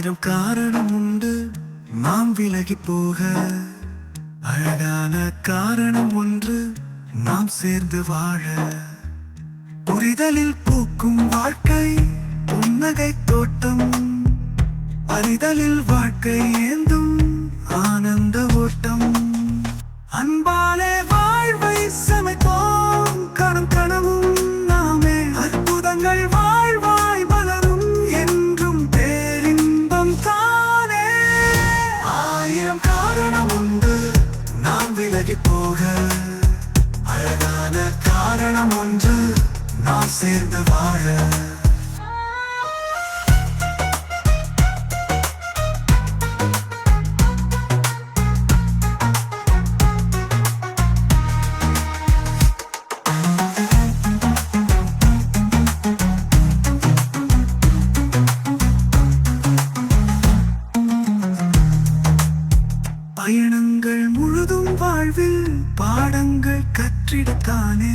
ஆயிரம் காரணம் உண்டு. நாம் விலகி போக அழகான காரணம் ஒன்று. நாம் சேர்ந்து வாழ. புரிதலில் பூக்கும் வாழ்க்கை புன்னகை தோட்டம். அறிதலில் வாழ்க்கை காரணம் உண்டு. நாம் விலகி போக அழகான காரணம் ஒன்று நாம் சேர்ந்து வாழ பயணங்கள் முழுதும் வாழ்வில் பாடங்கள் கற்றிடத்தானே.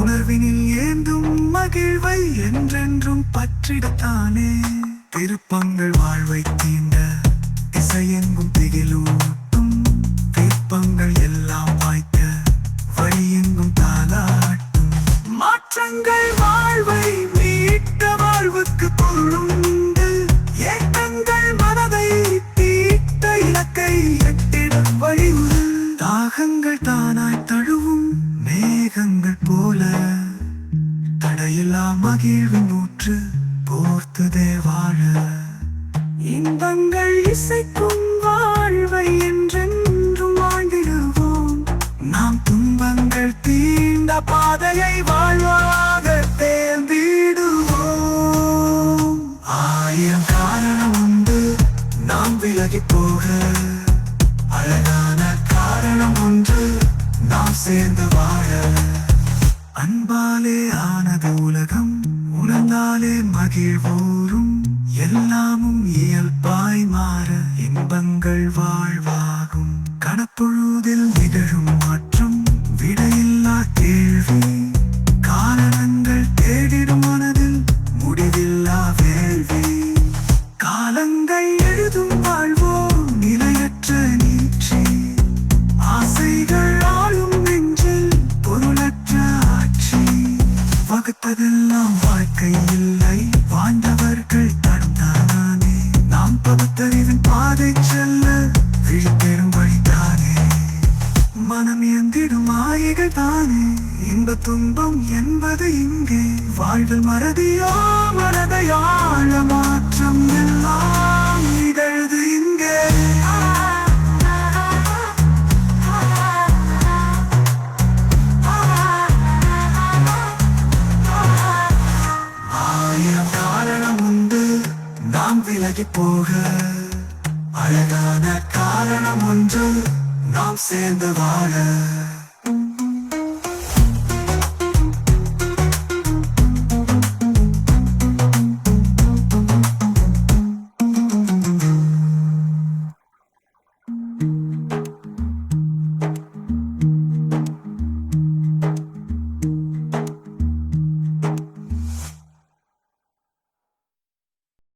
உணர்வினில் ஏந்தும் மகிழ்வை என்றென்றும் பற்றிடத்தானே. திருப்பங்கள் வாழ்வை தீண்ட இசையெங்கும் திகிலூட்டும் திருப்பங்கள் எல்லாம் வாய்க்க வழியெங்கும் தாளாட்டும். மாற்றங்கள் வாழ்வை தடையில்லா மகிழ்வின் ஊற்று போர்த்துதே வாழ இன்பங்கள் இசைக்கும் வாழ்வை என்றென்றும் வாழ்ந்திடுவோம். நாம் துன்பங்கள் தீண்ட பாதையை வாழ்வாக தேர்ந்திடுவோம். ஆயிரம் காரணம் உண்டு நாம் விலகி போக. அழகான காரணம் ஒன்று நாம் சேர்ந்து வாழ. அன்பாலே ஆனது உலகம் உணர்ந்தாலே மகிழ்வோரும். எல்லாமும் இயல்பாய் மாற இன்பங்கள் வாழ்வாகும் பகுத்ததெல்லாம் வாழ்க்கை இல்லை வாழ்ந்தவர்கள் தந்தானே நாம் பகுத்தறிவின் பாதை செல்ல விழிப்பெறும் வழிதானே மனம் எந்திடும் மாயைகள் தானே. இன்ப துன்பம் என்பது இங்கே. வாழ்வில் மறதியோ மனதையாழ மாற்றம் எல்லாம். நாம் போக. அழகான காரணம் ஒன்று நாம் சேர்ந்து வாழ.